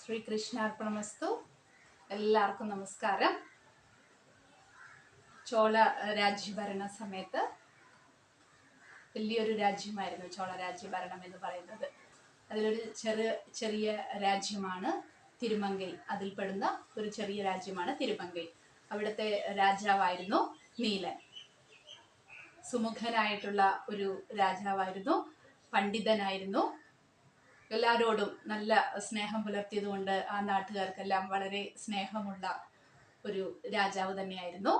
ശ്രീകൃഷ്ണാർപ്പണമസ്തു. എല്ലാവർക്കും നമസ്കാരം. ചോള രാജ്യഭരണ സമയത്ത് വലിയൊരു രാജ്യമായിരുന്നു ചോള രാജ്യഭരണം എന്ന് പറയുന്നത്. അതിലൊരു ചെറു ചെറിയ രാജ്യമാണ് തിരുമങ്കൈ. അതിൽപ്പെടുന്ന ഒരു ചെറിയ രാജ്യമാണ് തിരുമങ്കൈ. അവിടുത്തെ രാജാവായിരുന്നു നീലൻ. സുമുഖനായിട്ടുള്ള ഒരു രാജാവായിരുന്നു പണ്ഡിതനായിരുന്നു. എല്ലാവരോടും നല്ല സ്നേഹം പുലർത്തിയതുകൊണ്ട് ആ നാട്ടുകാർക്കെല്ലാം വളരെ സ്നേഹമുള്ള ഒരു രാജാവ് തന്നെയായിരുന്നു.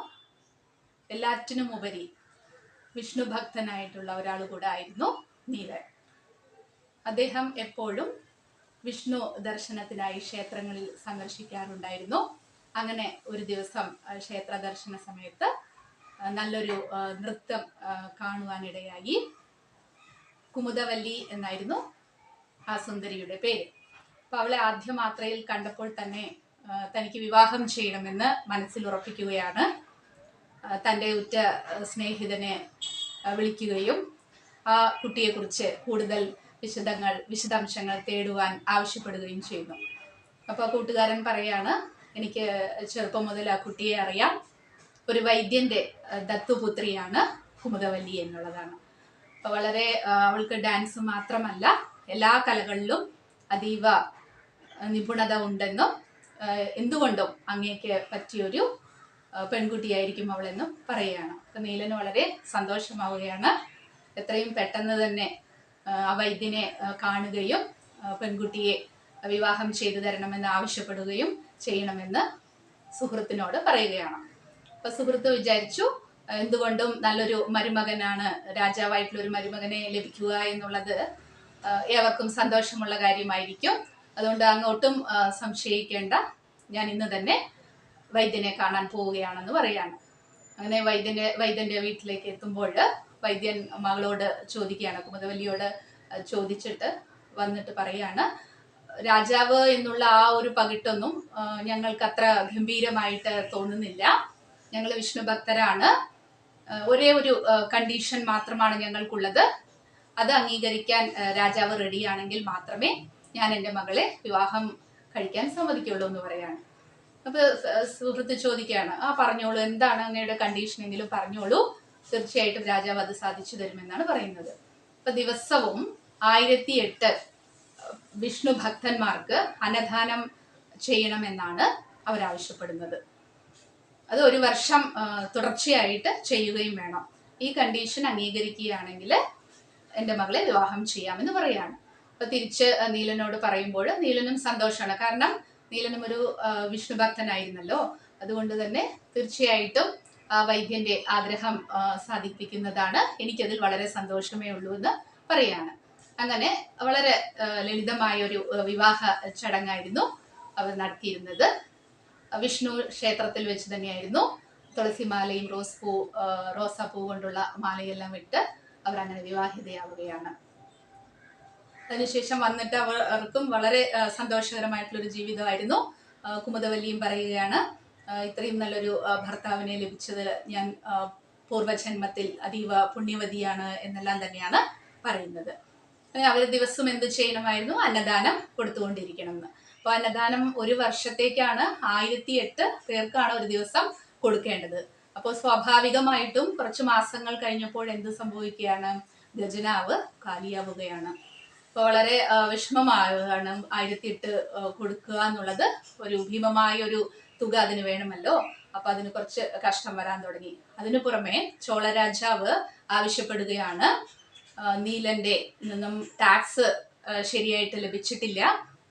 എല്ലാറ്റിനും ഉപരി വിഷ്ണു ഭക്തനായിട്ടുള്ള ഒരാൾ കൂടെ ആയിരുന്നു നീലൻ അദ്ദേഹം എപ്പോഴും വിഷ്ണു ദർശനത്തിനായി ക്ഷേത്രങ്ങളിൽ സന്ദർശിക്കാറുണ്ടായിരുന്നു. അങ്ങനെ ഒരു ദിവസം ക്ഷേത്ര ദർശന സമയത്ത് നല്ലൊരു നൃത്തം കാണുവാനിടയായി. കുമുദവല്ലി എന്നായിരുന്നു ആ സുന്ദരിയുടെ പേര്. അപ്പൊ അവളെ ആദ്യ മാത്രയിൽ കണ്ടപ്പോൾ തന്നെ തനിക്ക് വിവാഹം ചെയ്യണമെന്ന് മനസ്സിൽ ഉറപ്പിക്കുകയാണ്. തന്റെ ഉറ്റ സ്നേഹിതനെ വിളിക്കുകയും ആ കുട്ടിയെക്കുറിച്ച് കൂടുതൽ വിശദങ്ങൾ വിശദാംശങ്ങൾ തേടുവാൻ ആവശ്യപ്പെടുകയും ചെയ്യുന്നു. അപ്പോൾ കൂട്ടുകാരൻ പറയാണ് എനിക്ക് ചെറുപ്പം മുതൽ ആ കുട്ടിയെ അറിയാം. ഒരു വൈദ്യന്റെ ദത്തുപുത്രിയാണ് കുമുദവല്ലി എന്നുള്ളതാണ്. വളരെ അവൾക്ക് ഡാൻസ് മാത്രമല്ല എല്ലാ കലകളിലും അതീവ നിപുണത ഉണ്ടെന്നും എന്തുകൊണ്ടും അങ്ങേക്ക് പറ്റിയൊരു പെൺകുട്ടിയായിരിക്കും അവളെന്നും പറയുകയാണ്. അപ്പം നീലന് വളരെ സന്തോഷമാവുകയാണ്. എത്രയും പെട്ടെന്ന് തന്നെ ആ, വൈദ്യനെ കാണുകയും പെൺകുട്ടിയെ വിവാഹം ചെയ്തു തരണമെന്ന് ആവശ്യപ്പെടുകയും ചെയ്യണമെന്ന് സുഹൃത്തിനോട് പറയുകയാണ്. അപ്പൊ സുഹൃത്ത് വിചാരിച്ചു എന്തുകൊണ്ടും നല്ലൊരു മരുമകനാണ് രാജാവായിട്ടുള്ള ഒരു മരുമകനെ ലഭിക്കുക എന്നുള്ളത് ഏവർക്കും സന്തോഷമുള്ള കാര്യമായിരിക്കും. അതുകൊണ്ട് അങ്ങോട്ടും സംശയിക്കേണ്ട. ഞാൻ ഇന്ന് തന്നെ വൈദ്യനെ കാണാൻ പോവുകയാണെന്ന് പറയാണ്. അങ്ങനെ വൈദ്യന്റെ വൈദ്യന്റെ വീട്ടിലേക്ക് എത്തുമ്പോൾ വൈദ്യൻ മകളോട് ചോദിക്കുകയാണ്. കുമുദവല്ലിയോട് ചോദിച്ചിട്ട് വന്നിട്ട് പറയാണ് രാജാവ് എന്നുള്ള ആ ഒരു പകിട്ടൊന്നും ഞങ്ങൾക്ക് അത്ര ഗംഭീരമായിട്ട് തോന്നുന്നില്ല. ഞങ്ങൾ വിഷ്ണു ഭക്തരാണ് ഒരേ ഒരു കണ്ടീഷൻ മാത്രമാണ് ഞങ്ങൾക്കുള്ളത്. അത് അംഗീകരിക്കാൻ രാജാവ് റെഡിയാണെങ്കിൽ മാത്രമേ ഞാൻ എന്റെ മകളെ വിവാഹം കഴിക്കാൻ സമ്മതിക്കുള്ളൂ എന്ന് പറയാണ്. അപ്പൊ സുഹൃത്ത് ചോദിക്കുകയാണ് ആ പറഞ്ഞോളൂ എന്താണ് അങ്ങയുടെ കണ്ടീഷൻ എങ്കിലും പറഞ്ഞോളൂ. തീർച്ചയായിട്ടും രാജാവ് അത് സാധിച്ചു തരുമെന്നാണ് പറയുന്നത്. അപ്പൊ ദിവസവും ആയിരത്തി എട്ട് വിഷ്ണു ഭക്തന്മാർക്ക് അന്നദാനം ചെയ്യണമെന്നാണ് അവരാവശ്യപ്പെടുന്നത് അത് ഒരു വർഷം തുടർച്ചയായിട്ട് ചെയ്യുകയും വേണം. ഈ കണ്ടീഷൻ അംഗീകരിക്കുകയാണെങ്കിൽ എന്റെ മകളെ വിവാഹം ചെയ്യാമെന്ന് പറയാണ്. അപ്പൊ തിരിച്ച് നീലനോട് പറയുമ്പോൾ നീലനും സന്തോഷമാണ് കാരണം നീലനും ഒരു വിഷ്ണു ഭക്തനായിരുന്നല്ലോ അതുകൊണ്ട് തന്നെ തീർച്ചയായിട്ടും വൈദ്യന്റെ ആഗ്രഹം സാധിപ്പിക്കുന്നതാണ് എനിക്കതിൽ വളരെ സന്തോഷമേ ഉള്ളൂ എന്ന് പറയാണ്. അങ്ങനെ വളരെ ലളിതമായ ഒരു വിവാഹ ചടങ്ങായിരുന്നു അവർ നടത്തിയിരുന്നത്. വിഷ്ണു ക്ഷേത്രത്തിൽ വെച്ച് തന്നെയായിരുന്നു. തുളസിമാലയും റോസ് പൂ റോസാ റോസാപ്പൂ കൊണ്ടുള്ള മാലയെല്ലാം ഇട്ട് അവർ അങ്ങനെ വിവാഹിതയാവുകയാണ്. അതിനുശേഷം വന്നിട്ട് അവർ- അവർക്കും വളരെ സന്തോഷകരമായിട്ടുള്ളൊരു ജീവിതമായിരുന്നു. കുമുദവല്ലിയും പറയുകയാണ് ഇത്രയും നല്ലൊരു ഭർത്താവിനെ ലഭിച്ചത് ഞാൻ പൂർവജന്മത്തിൽ അതീവ പുണ്യവതിയാണ് എന്നെല്ലാം തന്നെയാണ് പറയുന്നത്. അവർ ദിവസം എന്ത് ചെയ്യണമായിരുന്നു? അന്നദാനം കൊടുത്തുകൊണ്ടിരിക്കണം എന്ന് അപ്പോൾ അന്നദാനം ഒരു വർഷത്തേക്കാണ് ആയിരത്തി എട്ട് പേർക്കാണ് ഒരു ദിവസം കൊടുക്കേണ്ടത്. അപ്പോൾ സ്വാഭാവികമായിട്ടും കുറച്ച് മാസങ്ങൾ കഴിഞ്ഞപ്പോൾ എന്ത് സംഭവിക്കുകയാണ്? ഖജനാവ് കാലിയാവുകയാണ്. അപ്പോൾ വളരെ വിഷമമാണ് ആയിരത്തി എട്ട് കൊടുക്കുക എന്നുള്ളത് ഒരു ഭീമമായ ഒരു തുക അതിന് വേണമല്ലോ. അപ്പൊ അതിന് കുറച്ച് കഷ്ടം വരാൻ തുടങ്ങി. അതിനു പുറമെ ചോളരാജാവ് ആവശ്യപ്പെടുകയാണ്. നീലന്റെ നിന്നും ടാക്സ് ശരിയായിട്ട് ലഭിച്ചിട്ടില്ല.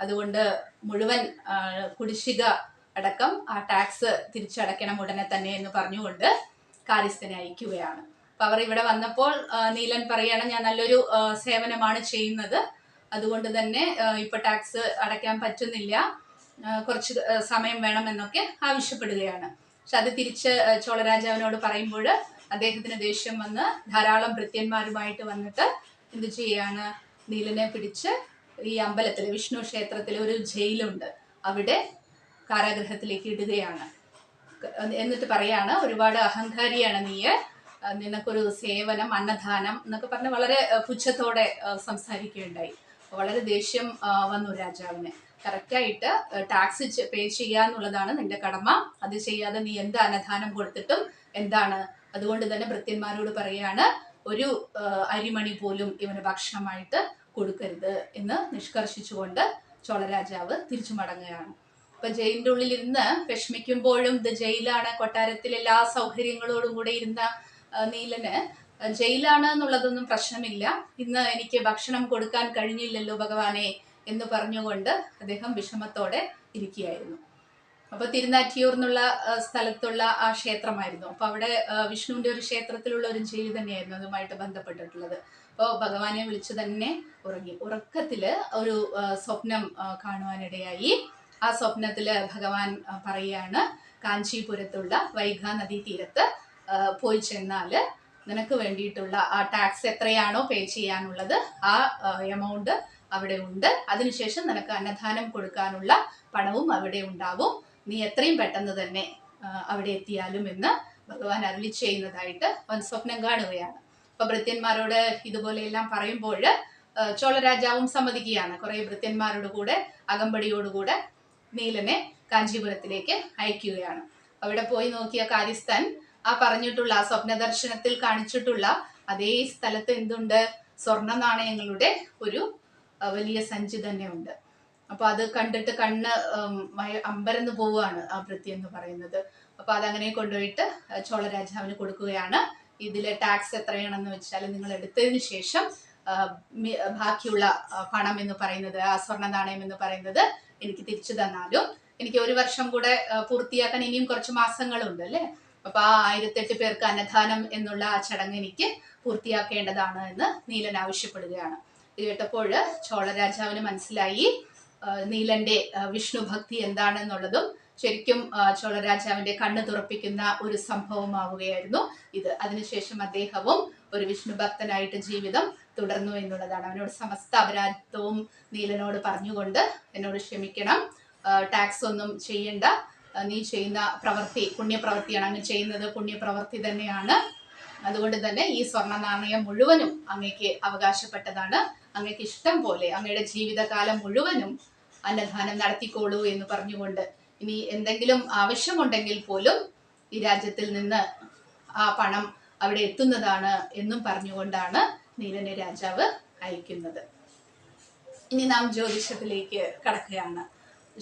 അതുകൊണ്ട് മുഴുവൻ കുടിശ്ശിക അടക്കം ആ ടാക്സ് തിരിച്ചടയ്ക്കണം ഉടനെ തന്നെ എന്ന് പറഞ്ഞുകൊണ്ട് കാര്യസ്ഥനെ അയക്കുകയാണ്. അപ്പൊ അവർ ഇവിടെ വന്നപ്പോൾ നീലൻ പറയാണ് ഞാൻ നല്ലൊരു സേവനമാണ് ചെയ്യുന്നത്. അതുകൊണ്ട് തന്നെ ഇപ്പൊ ടാക്സ് അടയ്ക്കാൻ പറ്റുന്നില്ല. കുറച്ച് സമയം വേണമെന്നൊക്കെ ആവശ്യപ്പെടുകയാണ്. പക്ഷെ അത് തിരിച്ച് ചോളരാജാവിനോട് പറയുമ്പോൾ അദ്ദേഹത്തിന് ദേഷ്യം വന്ന് ധാരാളം ഭൃത്യന്മാരുമായിട്ട് വന്നിട്ട് എന്ത് ചെയ്യാണ്? നീലനെ പിടിച്ച് ഈ അമ്പലത്തിൽ വിഷ്ണു ക്ഷേത്രത്തിൽ ഒരു ജയിലുണ്ട്. അവിടെ കാരാഗൃഹത്തിലേക്ക് ഇടുകയാണ്. എന്നിട്ട് പറയാണ് ഒരുപാട് അഹങ്കാരിയാണ് നീ. നിനക്കൊരു സേവനം അന്നദാനം എന്നൊക്കെ പറഞ്ഞ് വളരെ പുച്ഛത്തോടെ സംസാരിക്കുകയുണ്ടായി. വളരെ ദേഷ്യം വന്നു രാജാവിന്. കറക്റ്റായിട്ട് ടാക്സ് പേ ചെയ്യുക എന്നുള്ളതാണ് നിന്റെ കടമ. അത് ചെയ്യാതെ നീ എന്ത് അന്നദാനം കൊടുത്തിട്ടും എന്താണ്? അതുകൊണ്ട് തന്നെ ഭൃത്യന്മാരോട് പറയാണ് ഒരു അരിമണി പോലും ഇവന് ഭക്ഷണമായിട്ട് കൊടുക്കരുത് എന്ന് നിഷ്കർഷിച്ചുകൊണ്ട് ചോളരാജാവ് തിരിച്ചു മടങ്ങുകയാണ്. ഇപ്പൊ ജയിലിന്റെ ഉള്ളിൽ ഇരുന്ന് വിഷമിക്കുമ്പോഴും ഇത് ജയിലാണ് കൊട്ടാരത്തിൽ എല്ലാ സൗകര്യങ്ങളോടും കൂടെ ഇരുന്ന നീലന്. ജയിലാണ് എന്നുള്ളതൊന്നും പ്രശ്നമില്ല. ഇന്ന് എനിക്ക് ഭക്ഷണം കൊടുക്കാൻ കഴിഞ്ഞില്ലല്ലോ ഭഗവാനെ എന്ന് പറഞ്ഞുകൊണ്ട് അദ്ദേഹം വിഷമത്തോടെ ഇരിക്കുകയായിരുന്നു. അപ്പൊ തിരുനാറ്റിയൂർ എന്നുള്ള സ്ഥലത്തുള്ള ആ ക്ഷേത്രമായിരുന്നു. അപ്പൊ അവിടെ വിഷ്ണുവിന്റെ ഒരു ക്ഷേത്രത്തിലുള്ള ഒരു ജയിൽ തന്നെയായിരുന്നു അതുമായിട്ട് ബന്ധപ്പെട്ടിട്ടുള്ളത്. അപ്പോൾ ഭഗവാനെ വിളിച്ചു തന്നെ ഉറങ്ങി. ഉറക്കത്തിൽ ഒരു സ്വപ്നം കാണുവാനിടയായി. ആ സ്വപ്നത്തിൽ ഭഗവാൻ പറയുകയാണ് കാഞ്ചീപുരത്തുള്ള വൈഗാ നദീ തീരത്ത് പോയി ചെന്നാൽ നിനക്ക് വേണ്ടിയിട്ടുള്ള ആ ടാക്സ് എത്രയാണോ പേ ചെയ്യാനുള്ളത് ആ എമൗണ്ട് അവിടെ ഉണ്ട്. അതിനുശേഷം നിനക്ക് അന്നദാനം കൊടുക്കാനുള്ള പണവും അവിടെ ഉണ്ടാവും. നീ എത്രയും പെട്ടെന്ന് തന്നെ അവിടെ എത്തിയാലും എന്ന് ഭഗവാൻ അരുളി ചെയ്യുന്നതായിട്ട് അവൻ സ്വപ്നം കാണുകയാണ്. അപ്പൊ ഭൃത്യന്മാരോട് ഇതുപോലെയെല്ലാം പറയുമ്പോൾ ചോളരാജാവും സമ്മതിക്കുകയാണ്. കുറെ ഭൃത്യന്മാരോട് കൂടെ അകമ്പടിയോടുകൂടെ നീലനെ കാഞ്ചീപുരത്തിലേക്ക് അയക്കുകയാണ്. അവിടെ പോയി നോക്കിയ കാര്യസ്ഥൻ ആ പറഞ്ഞിട്ടുള്ള ആ സ്വപ്ന ദർശനത്തിൽ കാണിച്ചിട്ടുള്ള അതേ സ്ഥലത്ത് എന്തുണ്ട്? സ്വർണ നാണയങ്ങളുടെ ഒരു വലിയ സഞ്ചി തന്നെ ഉണ്ട് അപ്പൊ അത് കണ്ടിട്ട് കണ്ണ് അമ്പരന്ന് പോവുകയാണ് ആ വൃത്തി എന്ന് പറയുന്നത്. അപ്പൊ അതങ്ങനെ കൊണ്ടുപോയിട്ട് ചോള ചോളരാജാവിന് കൊടുക്കുകയാണ്. ഇതിലെ ടാക്സ് എത്രയാണെന്ന് വെച്ചാൽ നിങ്ങൾ എടുത്തതിന് ശേഷം ബാക്കിയുള്ള പണം എന്ന് പറയുന്നത് ആ സ്വർണ നാണയം എന്ന് പറയുന്നത് എനിക്ക് തിരിച്ചു തന്നാലും എനിക്ക് ഒരു വർഷം കൂടെ പൂർത്തിയാക്കാൻ ഇനിയും കുറച്ച് മാസങ്ങളുണ്ട് അല്ലേ? അപ്പൊ ആ ആയിരത്തെട്ട് പേർക്ക് അന്നദാനം എന്നുള്ള ആ ചടങ്ങ് എനിക്ക് പൂർത്തിയാക്കേണ്ടതാണ് എന്ന് നീലൻ ആവശ്യപ്പെടുകയാണ്. ഇത് കേട്ടപ്പോൾ ചോളരാജാവിന് മനസ്സിലായി നീലന്റെ വിഷ്ണു ഭക്തി എന്താണെന്നുള്ളതും ശരിക്കും ചോളരാജാവിന്റെ കണ്ണ് തുറപ്പിക്കുന്ന ഒരു സംഭവമാവുകയായിരുന്നു. ഇത് അതിനുശേഷം അദ്ദേഹവും ഒരു വിഷ്ണു ഭക്തനായിട്ട് ജീവിതം തുടർന്നു എന്നുള്ളതാണ്. അവനോട് സമസ്ത അപരാധവും നീലനോട് പറഞ്ഞുകൊണ്ട് എന്നോട് ക്ഷമിക്കണം. ടാക്സ് ഒന്നും ചെയ്യണ്ട. നീ ചെയ്യുന്ന പ്രവൃത്തി പുണ്യപ്രവൃത്തിയാണ് അങ്ങ് ചെയ്യുന്നത് പുണ്യപ്രവൃത്തി തന്നെയാണ്. അതുകൊണ്ട് തന്നെ ഈ സ്വർണ നാണയം മുഴുവനും അങ്ങേക്ക് അവകാശപ്പെട്ടതാണ്. അങ്ങേക്ക് ഇഷ്ടം പോലെ അങ്ങയുടെ ജീവിതകാലം മുഴുവനും അന്നദാനം നടത്തിക്കോളൂ എന്ന് പറഞ്ഞുകൊണ്ട് ഇനി എന്തെങ്കിലും ആവശ്യമുണ്ടെങ്കിൽ പോലും ഈ രാജ്യത്തിൽ നിന്ന് ആ പണം അവിടെ എത്തുന്നതാണ് എന്നും പറഞ്ഞുകൊണ്ടാണ് നീലനെ രാജാവ് അയക്കുന്നത്. ഇനി നാം ജ്യോതിഷത്തിലേക്ക് കടക്കുകയാണ്.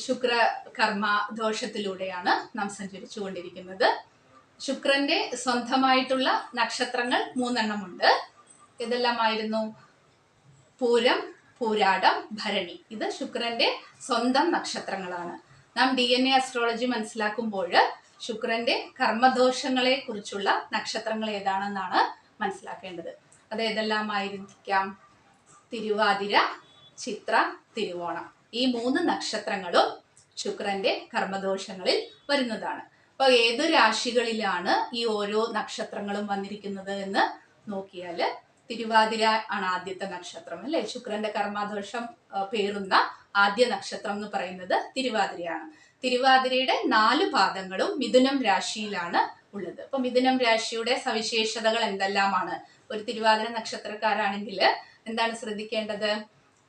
ശുക്ര കർമ്മ ദോഷത്തിലൂടെയാണ് നാം സഞ്ചരിച്ചു കൊണ്ടിരിക്കുന്നത് ശുക്രന്റെ സ്വന്തമായിട്ടുള്ള നക്ഷത്രങ്ങൾ മൂന്നെണ്ണമുണ്ട് ഇതെല്ലാമായിരുന്നു പൂരം പൂരാടം ഭരണി. ഇത് ശുക്രന്റെ സ്വന്തം നക്ഷത്രങ്ങളാണ്. നാം ഡി എൻ എ അസ്ട്രോളജി മനസ്സിലാക്കുമ്പോൾ ശുക്രന്റെ കർമ്മദോഷങ്ങളെ കുറിച്ചുള്ള നക്ഷത്രങ്ങൾ ഏതാണെന്നാണ് മനസ്സിലാക്കേണ്ടത്. അത് ഏതെല്ലാമായിരിക്കാം തിരുവാതിര ചിത്ര തിരുവോണം. ഈ മൂന്ന് നക്ഷത്രങ്ങളും ശുക്രന്റെ കർമ്മദോഷങ്ങളിൽ വരുന്നതാണ്. അപ്പൊ ഏത് രാശികളിലാണ് ഈ ഓരോ നക്ഷത്രങ്ങളും വന്നിരിക്കുന്നത് എന്ന് നോക്കിയാൽ തിരുവാതിര ആണ് ആദ്യത്തെ നക്ഷത്രം അല്ലെ? ശുക്രന്റെ കർമ്മദോഷം പേറുന്ന ആദ്യ നക്ഷത്രം എന്ന് പറയുന്നത് തിരുവാതിരയാണ്. തിരുവാതിരയുടെ നാല് പാദങ്ങളും മിഥുനം രാശിയിലാണ് ഉള്ളത്. അപ്പൊ മിഥുനം രാശിയുടെ സവിശേഷതകൾ എന്തെല്ലാമാണ്? ഒരു തിരുവാതിര നക്ഷത്രക്കാരാണെങ്കിൽ എന്താണ് ശ്രദ്ധിക്കേണ്ടത്?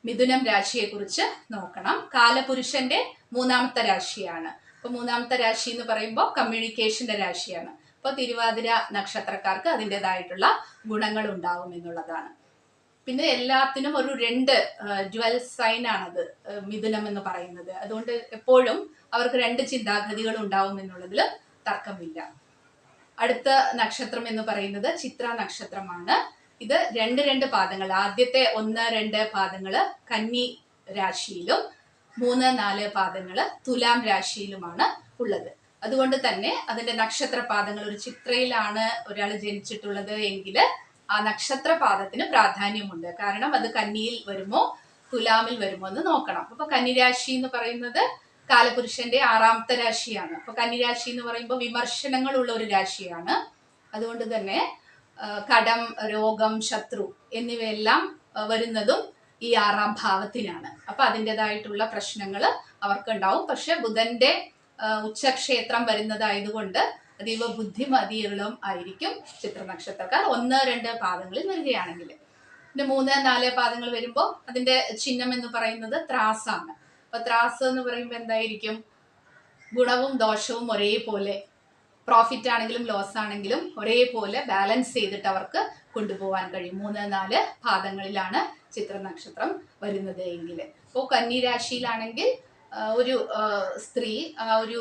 മിഥുനം രാശിയെ കുറിച്ച് നോക്കണം. കാലപുരുഷന്റെ മൂന്നാമത്തെ രാശിയാണ്. അപ്പൊ മൂന്നാമത്തെ രാശി എന്ന് പറയുമ്പോൾ കമ്മ്യൂണിക്കേഷന്റെ രാശിയാണ്. അപ്പൊ തിരുവാതിര നക്ഷത്രക്കാർക്ക് അതിന്റെതായിട്ടുള്ള ഗുണങ്ങൾ ഉണ്ടാവും എന്നുള്ളതാണ്. പിന്നെ എല്ലാത്തിനും ഒരു രണ്ട് ഡ്വൽ സൈൻ ആണത് മിഥുനം എന്ന് പറയുന്നത്. അതുകൊണ്ട് എപ്പോഴും അവർക്ക് രണ്ട് ചിന്താഗതികൾ ഉണ്ടാവും എന്നുള്ളതിൽ തർക്കമില്ല. അടുത്ത നക്ഷത്രം എന്ന് പറയുന്നത് ചിത്ര നക്ഷത്രമാണ്. ഇത് രണ്ട് രണ്ട് പാദങ്ങൾ. ആദ്യത്തെ ഒന്ന് രണ്ട് പാദങ്ങൾ കന്നി രാശിയിലും മൂന്ന് നാല് പാദങ്ങൾ തുലാം രാശിയിലുമാണ് ഉള്ളത്. അതുകൊണ്ട് തന്നെ അതിന്റെ നക്ഷത്ര പാദങ്ങൾ ഒരു ചിത്രയിലാണ് ഒരാൾ ജനിച്ചിട്ടുള്ളത് എങ്കിൽ ആ നക്ഷത്ര പാദത്തിന് പ്രാധാന്യമുണ്ട്. കാരണം അത് കന്നിയിൽ വരുമോ തുലാമിൽ വരുമോ എന്ന് നോക്കണം. അപ്പൊ കന്നിരാശി എന്ന് പറയുന്നത് കാലപുരുഷന്റെ ആറാമത്തെ രാശിയാണ്. അപ്പൊ കന്നിരാശി എന്ന് പറയുമ്പോൾ വിമർശനങ്ങളുള്ള ഒരു രാശിയാണ്. അതുകൊണ്ട് തന്നെ കടം രോഗം ശത്രു എന്നിവയെല്ലാം വരുന്നതും ഈ ആറാം ഭാവത്തിനാണ്. അപ്പൊ അതിന്റെതായിട്ടുള്ള പ്രശ്നങ്ങൾ അവർക്കുണ്ടാവും. പക്ഷെ ബുധന്റെ ഉച്ചക്ഷേത്രം വരുന്നതായതുകൊണ്ട് അതീവ ബുദ്ധിമതികളും ആയിരിക്കും ചിത്ര നക്ഷത്രക്കാർ ഒന്ന് രണ്ട് പാദങ്ങളിൽ വരികയാണെങ്കിൽ. പിന്നെ മൂന്ന് നാല് പാദങ്ങൾ വരുമ്പോൾ അതിന്റെ ചിഹ്നം എന്ന് പറയുന്നത് ത്രാസാണ്. അപ്പൊ ത്രാസ് എന്ന് പറയുമ്പോൾ എന്തായിരിക്കും? ഗുണവും ദോഷവും ഒരേപോലെ പ്രോഫിറ്റ് ആണെങ്കിലും ലോസ് ആണെങ്കിലും ഒരേപോലെ ബാലൻസ് ചെയ്തിട്ട് അവർക്ക് കൊണ്ടുപോകാൻ കഴിയും. മൂന്ന് നാല് പാദങ്ങളിലാണ് ചിത്ര നക്ഷത്രം വരുന്നത് എങ്കിൽ. ഇപ്പോൾ കന്നിരാശിയിലാണെങ്കിൽ ഒരു സ്ത്രീ ഒരു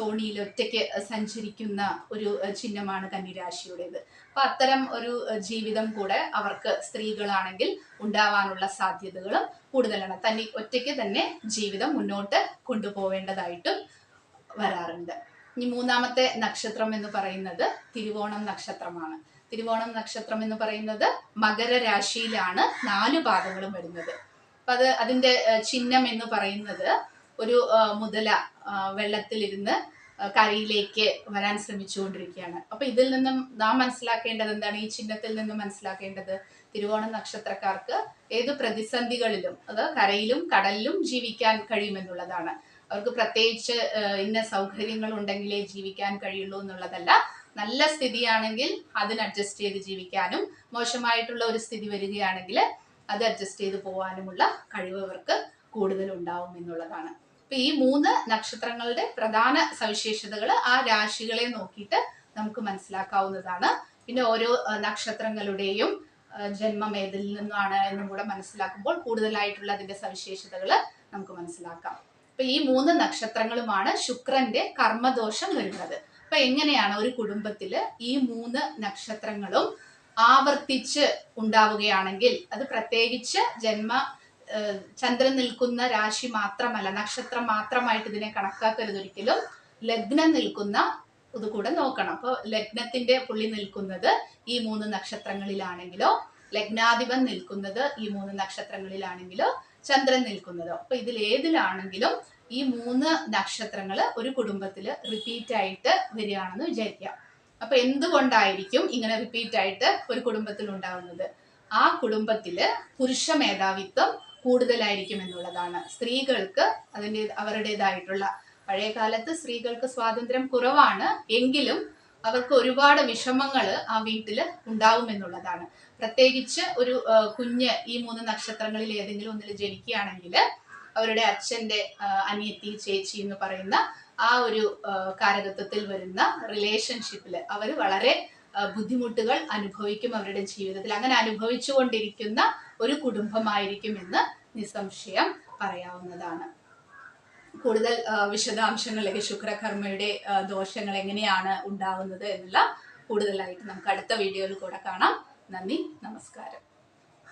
തോണിയിൽ ഒറ്റയ്ക്ക് സഞ്ചരിക്കുന്ന ഒരു ചിഹ്നമാണ് കന്നിരാശിയുടേത്. അപ്പൊ അത്തരം ഒരു ജീവിതം കൂടെ അവർക്ക് സ്ത്രീകളാണെങ്കിൽ ഉണ്ടാവാനുള്ള സാധ്യതകളും കൂടുതലാണ്. തന്നെ ഒറ്റയ്ക്ക് തന്നെ ജീവിതം മുന്നോട്ട് കൊണ്ടുപോവേണ്ടതായിട്ടും വരാറുണ്ട്. ഇനി മൂന്നാമത്തെ നക്ഷത്രം എന്ന് പറയുന്നത് തിരുവോണം നക്ഷത്രമാണ്. തിരുവോണം നക്ഷത്രം എന്ന് പറയുന്നത് മകരരാശിയിലാണ് നാല് ഭാഗങ്ങളും വരുന്നത്. അപ്പൊ അത് അതിന്റെ ചിഹ്നം എന്ന് പറയുന്നത് ഒരു മുതല വെള്ളത്തിലിരുന്ന് കരയിലേക്ക് വരാൻ ശ്രമിച്ചുകൊണ്ടിരിക്കുകയാണ്. അപ്പൊ ഇതിൽ നിന്നും നാം മനസ്സിലാക്കേണ്ടത് എന്താണ്? ഈ ചിഹ്നത്തിൽ നിന്നും മനസ്സിലാക്കേണ്ടത് തിരുവോണ നക്ഷത്രക്കാർക്ക് ഏത് പ്രതിസന്ധികളിലും അത് കരയിലും കടലിലും ജീവിക്കാൻ കഴിയുമെന്നുള്ളതാണ്. അവർക്ക് പ്രത്യേകിച്ച് ഇന്ന സൗകര്യങ്ങൾ ഉണ്ടെങ്കിലേ ജീവിക്കാൻ കഴിയുള്ളൂ എന്നുള്ളതല്ല. നല്ല സ്ഥിതിയാണെങ്കിൽ അതിന് അഡ്ജസ്റ്റ് ചെയ്ത് ജീവിക്കാനും മോശമായിട്ടുള്ള ഒരു സ്ഥിതി വരികയാണെങ്കിൽ അത് അഡ്ജസ്റ്റ് ചെയ്ത് പോകാനുമുള്ള കഴിവ് അവർക്ക് കൂടുതൽ ഉണ്ടാവും എന്നുള്ളതാണ്. അപ്പൊ ഈ മൂന്ന് നക്ഷത്രങ്ങളുടെ പ്രധാന സവിശേഷതകൾ ആ രാശികളെ നോക്കിയിട്ട് നമുക്ക് മനസ്സിലാക്കാവുന്നതാണ്. പിന്നെ ഓരോ നക്ഷത്രങ്ങളുടെയും ജന്മം ഏതിൽ നിന്നാണ് എന്നും കൂടെ മനസ്സിലാക്കുമ്പോൾ കൂടുതലായിട്ടുള്ള അതിന്റെ സവിശേഷതകൾ നമുക്ക് മനസ്സിലാക്കാം. അപ്പൊ ഈ മൂന്ന് നക്ഷത്രങ്ങളുമാണ് ശുക്രന്റെ കർമ്മദോഷം വരുന്നത്. അപ്പൊ എങ്ങനെയാണ് ഒരു കുടുംബത്തിൽ ഈ മൂന്ന് നക്ഷത്രങ്ങളും ആവർത്തിച്ച് ഉണ്ടാവുകയാണെങ്കിൽ അത് പ്രത്യേകിച്ച് ജന്മ ചന്ദ്രൻ നിൽക്കുന്ന രാശി മാത്രമല്ല നക്ഷത്രം മാത്രമായിട്ട് ഇതിനെ കണക്കാക്കരുത് ഒരിക്കലും. ലഗ്നം നിൽക്കുന്ന ഇത് കൂടെ നോക്കണം. അപ്പോൾ ലഗ്നത്തിന്റെ പുള്ളി നിൽക്കുന്നത് ഈ മൂന്ന് നക്ഷത്രങ്ങളിലാണെങ്കിലോ ലഗ്നാധിപൻ നിൽക്കുന്നത് ഈ മൂന്ന് നക്ഷത്രങ്ങളിലാണെങ്കിലോ ചന്ദ്രൻ നിൽക്കുന്നതോ. അപ്പൊ ഇതിൽ ഏതിലാണെങ്കിലും ഈ മൂന്ന് നക്ഷത്രങ്ങൾ ഒരു കുടുംബത്തിൽ റിപ്പീറ്റ് ആയിട്ട് വരികയാണെന്ന് വിചാരിക്കാം അപ്പൊ എന്തുകൊണ്ടായിരിക്കും ഇങ്ങനെ റിപ്പീറ്റ് ആയിട്ട് ഒരു കുടുംബത്തിൽ ഉണ്ടാവുന്നത്? ആ കുടുംബത്തിൽ പുരുഷ മേധാവിത്വം കൂടുതലായിരിക്കും എന്നുള്ളതാണ്. സ്ത്രീകൾക്ക് അതിന്റെ അവരുടേതായിട്ടുള്ള പഴയ കാലത്ത് സ്ത്രീകൾക്ക് സ്വാതന്ത്ര്യം കുറവാണ്. എങ്കിലും അവർക്ക് ഒരുപാട് വിഷമങ്ങൾ ആ വീട്ടിൽ ഉണ്ടാവുമെന്നുള്ളതാണ്. പ്രത്യേകിച്ച് ഒരു കുഞ്ഞ് ഈ മൂന്ന് നക്ഷത്രങ്ങളിൽ ഏതെങ്കിലും ഒന്നിൽ ജനിക്കുകയാണെങ്കിൽ അവരുടെ അച്ഛന്റെ അനിയത്തി ചേച്ചി എന്ന് പറയുന്ന ആ ഒരു കാരകത്വത്തിൽ വരുന്ന റിലേഷൻഷിപ്പിൽ അവർ വളരെ ബുദ്ധിമുട്ടുകൾ അനുഭവിക്കും അവരുടെ ജീവിതത്തിൽ. അങ്ങനെ അനുഭവിച്ചുകൊണ്ടിരിക്കുന്ന ഒരു കുടുംബമായിരിക്കും എന്ന് നിസ്സംശയം പറയാവുന്നതാണ്. കൂടുതൽ വിശദാംശങ്ങളിലേക്ക് ശുക്രകർമ്മയുടെ ദോഷങ്ങൾ എങ്ങനെയാണ് ഉണ്ടാകുന്നത് എന്നുള്ള കൂടുതലായിട്ട് നമുക്ക് അടുത്ത വീഡിയോയിൽ കൂടെ കാണാം. നന്ദി നമസ്കാരം.